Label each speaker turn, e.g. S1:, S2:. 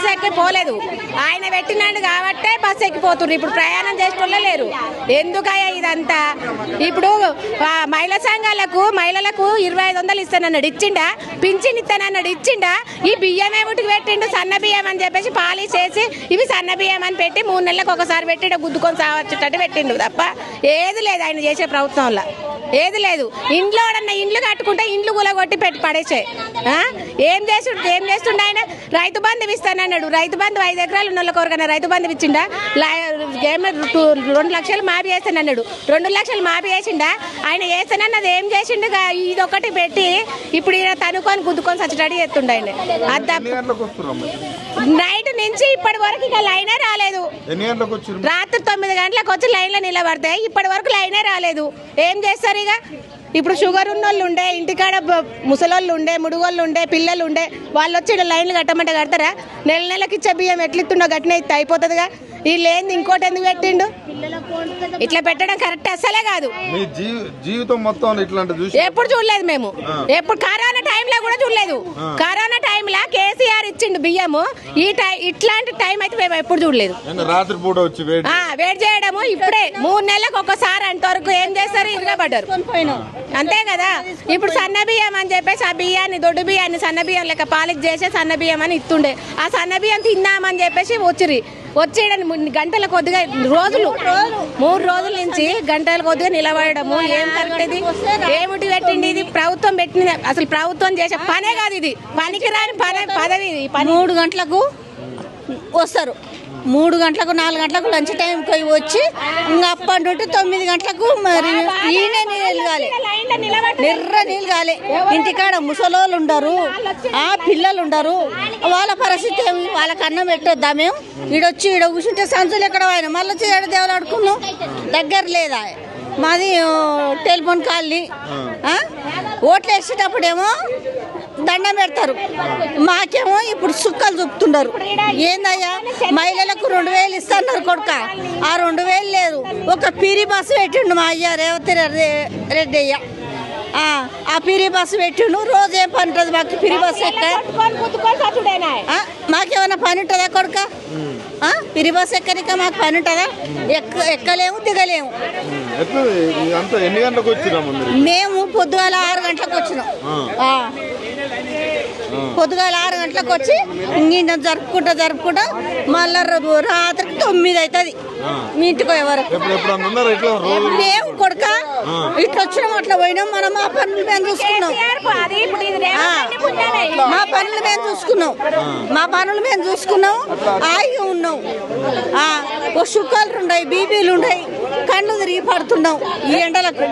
S1: Bus ఎక్కి పోలేదు. ఆయన పెట్టినాడు కాబట్టే బస్సు ఎక్కిపోతున్నారు ఇప్పుడు ప్రయాణం చేసేటోళ్ళే లేరు. ఎందుకయ్యా ఇదంతా? ఇప్పుడు మహిళా సంఘాలకు మహిళలకు ఇరవై ఐదు వందలు ఇస్తానన్నాడు. ఇచ్చిండా? పింఛన్ ఇస్తానన్నాడు. ఇచ్చిండా? ఈ బియ్యం ఏమిటికి పెట్టిండు? సన్న బియ్యం అని చెప్పేసి పాలిష్ చేసి ఇవి సన్న బియ్యం అని పెట్టి మూడు నెలలకు ఒకసారి పెట్టి గుద్దుకొని సావచ్చేటట్టు పెట్టిండు తప్ప ఏది లేదు ఆయన చేసే ప్రభుత్వంలో ఏది లేదు. ఇంట్లో ఇండ్లు కట్టుకుంటే ఇండ్లు గులగొట్టి పెట్టి పడేసే. ఆ? ఏం చేసు ఏం చేస్తుండే ఆయన? రైతు బంధు ఇస్తానన్నాడు రైతు బంధు ఐదు ఎకరాలు ఉన్న వాళ్ళకి ఎవరికైనా రైతు బంధు ఇచ్చిండా? రెండు లక్షలు మాఫీ చేస్తానన్నాడు. రెండు లక్షలు మాఫీ చేసిండా? ఆయన చేస్తానన్నది ఏం చేసిండు? ఇది ఒకటి పెట్టి ఇప్పుడు ఈయన తనుకొని గుద్దుకొని సచ్చటాడి చేస్తుండ ఆయన. నైట్ నుంచి ఇప్పటి వరకు ఇక లైనే రాలేదు. రాత్రి తొమ్మిది గంటలకు వచ్చి లైన్లో నిలబడతాయి ఇప్పటి వరకు లైనే రాలేదు. ఏం చేస్తారు ఇక? ఇప్పుడు షుగర్ ఉన్న వాళ్ళు ఉండే ఇంటికాడ ముసలోళ్ళు ఉండే ముడుగోళ్ళు ఉండే పిల్లలు ఉండే వాళ్ళు వచ్చి లైన్లు కట్టమంటే కడతారా? నెల నెలకి ఇచ్చే బియ్యం ఎట్లిస్తుండో గట్టిన అయిపోతుందిగా. వీళ్ళు ఏంది ఇంకోటి ఎందుకు పెట్టిండు? ఇట్లా పెట్టడం కరెక్ట్ అసలే కాదు.
S2: మీ జీవితం మొత్తం ఇట్లాంటి
S1: ఎప్పుడు చూడలేదు మేము. ఎప్పుడు కరోనా టైంలో కూడా చూడలేదు. కరోనా టైంలో కేసీఆర్ ఇచ్చిండు బియ్యము. ఈ టై ఇట్లాంటి టైం అయితే మేము ఎప్పుడు చూడలేదు.
S2: ఏంది రాత్రి పూట వచ్చి వేడి
S1: చేయడము ఇప్పుడే మూడు నెలలకు ఒకసారి అంతవరకు ఏం చేస్తారు? ఇరగబడ్డారు. అంతే కదా? ఇప్పుడు సన్న బియ్యం అని చెప్పేసి ఆ బియ్యాన్ని దొడ్డు బియ్యాన్ని సన్న బియ్యం లెక్క పాలిక్ చేసే సన్న బియ్యం అని ఇస్తుండే ఆ సన్న బియ్యం తిందామని చెప్పేసి వచ్చిరి వచ్చేయడానికి గంటల కొద్దిగా రోజులు మూడు రోజుల నుంచి గంటల కొద్దిగా నిలబడము. ఏం కరెక్ట్ ఇది ఏమిటి పెట్టింది ఇది? ప్రభుత్వం పెట్టింది. అసలు ప్రభుత్వం చేసే పనే కాదు ఇది. పనికిరాని పనే పదవి ఇది.
S3: మూడు గంటలకు వస్తారు. మూడు గంటలకు నాలుగు గంటలకు లంచ్ టైంకి వచ్చి ఇంకా అప్పటి నుండి తొమ్మిది గంటలకు మరి ఈయన నీళ్ళు నిర్ర నీళ్ళు కాలే ఇంటికాడ ముసలోళ్ళు ఉండరు ఆ పిల్లలు ఉండరు వాళ్ళ పరిస్థితి ఏమి? వాళ్ళకి అన్నం పెట్టొద్దా మేము? ఈడొచ్చి ఈడ కూర్చుంటే సంచులు ఎక్కడ ఆయన మళ్ళీ వచ్చి ఏడ దేవుడు ఆడుకున్నాం దగ్గర లేదా? మాది టెలిఫోన్ కాలనీ. ఓట్లు వేసేటప్పుడేమో దండం పెడతారు. మాకేమో ఇప్పుడు సుక్కలు చూపుతున్నారు ఏందయ్యా? మహిళలకు రెండు వేలు ఇస్తున్నారు కొడుక. ఆ రెండు వేలు లేదు. ఒక పిరి బస్సు పెట్టిండు మా అయ్య రేవతి రెడ్డి- రెడ్డి అయ్య ఆ, ఆ పిరి బస్సు పెట్టిండు. రోజు ఏం పని ఉంటుంది మాకు? పిరి బస్సు ఎక్క మాకేమైనా పని ఉంటుందా కొడుక? పిరి బస్సు ఎక్కనిక మాకు పని ఉంటుందా? ఎక్క ఎక్కలేము దిగలేము. మేము పొద్దుగాల ఆరు గంటలకు వచ్చినాం. ఆ. పొద్దుగాల ఆరు గంటలకు వచ్చి ఇంక జరుపుకుంటా జరుపుకుంటా మళ్ళా రాత్రికి తొమ్మిది అవుతుంది మీ ఇంటికి
S2: రోజు?
S3: లేవు కొడుక ఇట్లా వచ్చినాం అట్లా పోయినాం. మనం మా పనులు మేము చూసుకున్నాం. మా పనులు మేము చూసుకున్నాం. మా పనులు మేము చూసుకున్నాం. హాయిగా ఉన్నాం. ఆ, ఓ షుగర్లు ఉన్నాయి బీపీలు ఉన్నాయి కళ్ళు తిరిగి పడుతున్నాం. ఈ ఎండలకు.